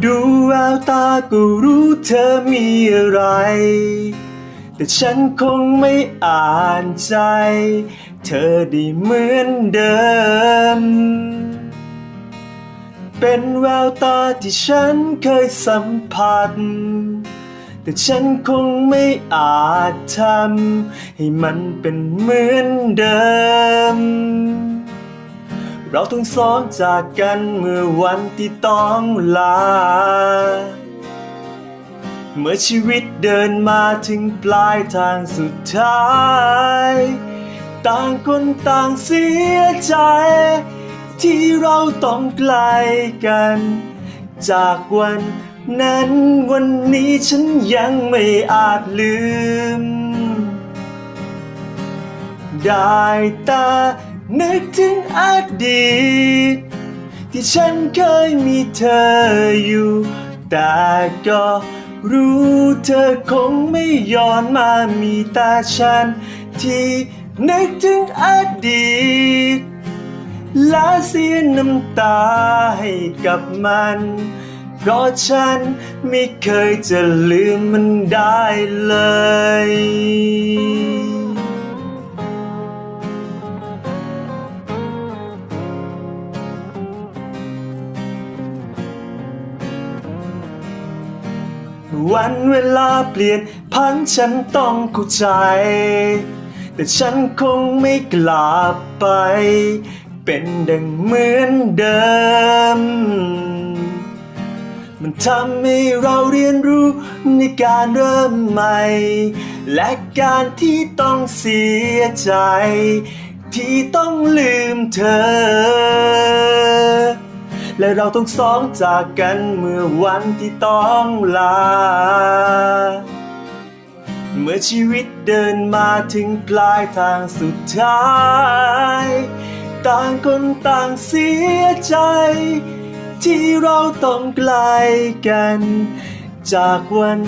ดูแววตาก็รู้เธอมีอะไร แต่ฉันคงไม่อ่านใจ เธอได้เหมือนเดิม เป็นแววตาที่ฉันเคยสัมผัส แต่ฉันคงไม่อาจทำให้มันเป็นเหมือนเดิม เราต้องซ้อนจากกันเมื่อวันที่ต้องลา เมื่อชีวิตเดินมาถึงปลายทางสุดท้าย ต่างคนต่างเสียใจ ที่เราต้องไกลกัน จากวันนั้นวันนี้ฉันยังไม่อาจลืม ได้แต่ นึกถึงอดีต ที่ฉันเคยมีเธออยู่ แต่ก็รู้เธอคงไม่ย้อนมามีต่ฉัน ที่นึกถึงอดีตและเสียน้ำตาให้กับมัน เพราะฉันไม่เคยจะลืมมันได้เลย วันเวลาเปลี่ยนพันฉันต้องเข้าใจ แต่ฉันคงไม่กลับไป เป็นดังเหมือนเดิม มันทำให้เราเรียนรู้ในการเริ่มใหม่ และการที่ต้องเสียใจ ที่ต้องลืมเธอ และเราต้องสองจากกันเมื่อวันที่ต้องลา เมื่อชีวิตเดินมาถึงปลายทางสุดท้าย ต่างคนต่างเสียใจ ที่เราต้องไกลกัน จากวัน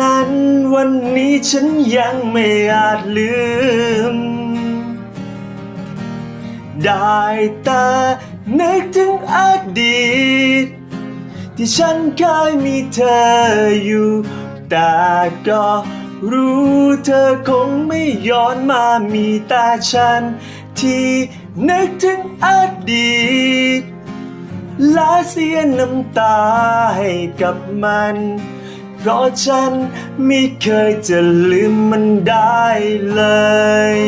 นั้นวันนี้ฉันยังไม่อาจลืม ได้แต่ นึกถึงอดีต ที่ฉันเคยมีเธออยู่ แต่ก็รู้เธอคงไม่ย้อนมามีแต่ฉัน ที่นึกถึงอดีตและเสียน้ำตาให้กับมัน เพราะฉันไม่เคยจะลืมมันได้เลย